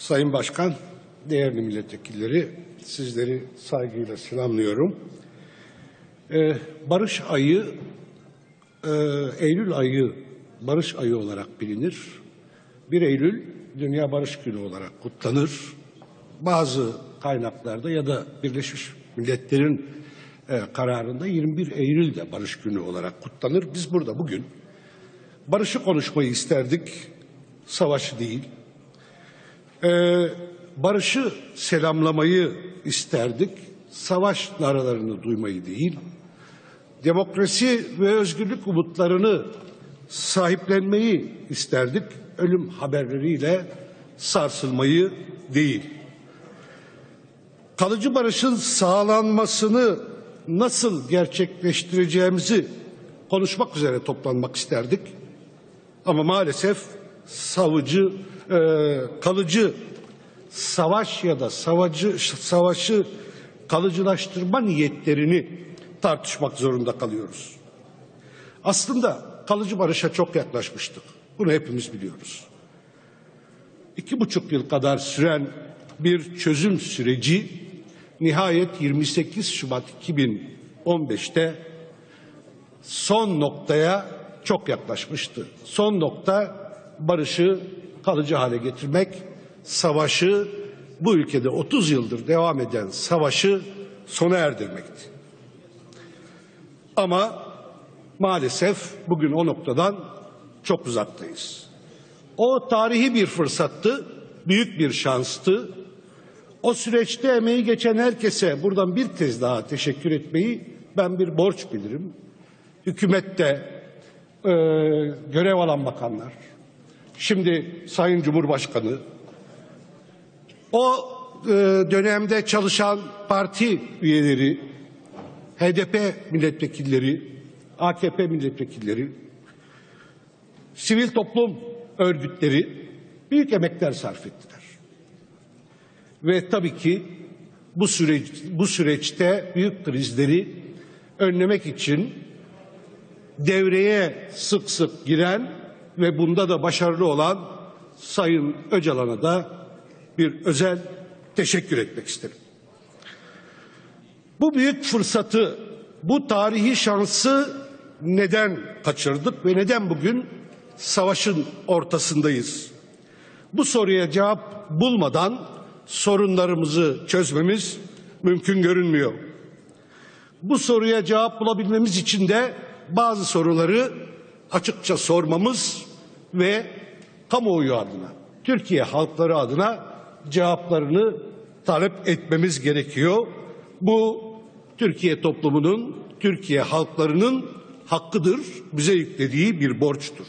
Sayın Başkan, değerli milletvekilleri, sizleri saygıyla selamlıyorum. Ee, Barış ayı, e, Eylül ayı Barış ayı olarak bilinir. 1 Eylül Dünya Barış Günü olarak kutlanır. Bazı kaynaklarda ya da Birleşmiş Milletler'in e, kararında 21 Eylül de Barış Günü olarak kutlanır. Biz burada bugün barışı konuşmayı isterdik, savaşı değil. Ee, barışı selamlamayı isterdik, savaş naralarını duymayı değil. Demokrasi ve özgürlük umutlarını sahiplenmeyi isterdik, ölüm haberleriyle sarsılmayı değil. Kalıcı barışın sağlanmasını nasıl gerçekleştireceğimizi konuşmak üzere toplanmak isterdik. Ama maalesef savcı, e, kalıcı savaş ya da savacı, savaşı kalıcılaştırma niyetlerini tartışmak zorunda kalıyoruz. Aslında kalıcı barışa çok yaklaşmıştık. Bunu hepimiz biliyoruz. İki buçuk yıl kadar süren bir çözüm süreci nihayet 28 Şubat 2015'te son noktaya çok yaklaşmıştı. Son nokta barışı kalıcı hale getirmek, savaşı bu ülkede 30 yıldır devam eden savaşı sona erdirmekti. Ama maalesef bugün o noktadan çok uzaktayız. O tarihi bir fırsattı, büyük bir şanstı. O süreçte emeği geçen herkese buradan bir kez daha teşekkür etmeyi ben bir borç bilirim. Hükümette e, görev alan bakanlar, şimdi Sayın Cumhurbaşkanı, o e, dönemde çalışan parti üyeleri, HDP milletvekilleri, AKP milletvekilleri, sivil toplum örgütleri büyük emekler sarf ettiler. Ve tabii ki bu süreç bu süreçte büyük krizleri önlemek için devreye sık sık giren ve bunda da başarılı olan Sayın Öcalan'a da bir özel teşekkür etmek isterim. Bu büyük fırsatı, bu tarihi şansı neden kaçırdık ve neden bugün savaşın ortasındayız? Bu soruya cevap bulmadan sorunlarımızı çözmemiz mümkün görünmüyor. Bu soruya cevap bulabilmemiz için de bazı soruları açıkça sormamız ve kamuoyu adına, Türkiye halkları adına cevaplarını talep etmemiz gerekiyor. Bu Türkiye toplumunun, Türkiye halklarının hakkıdır, bize yüklediği bir borçtur.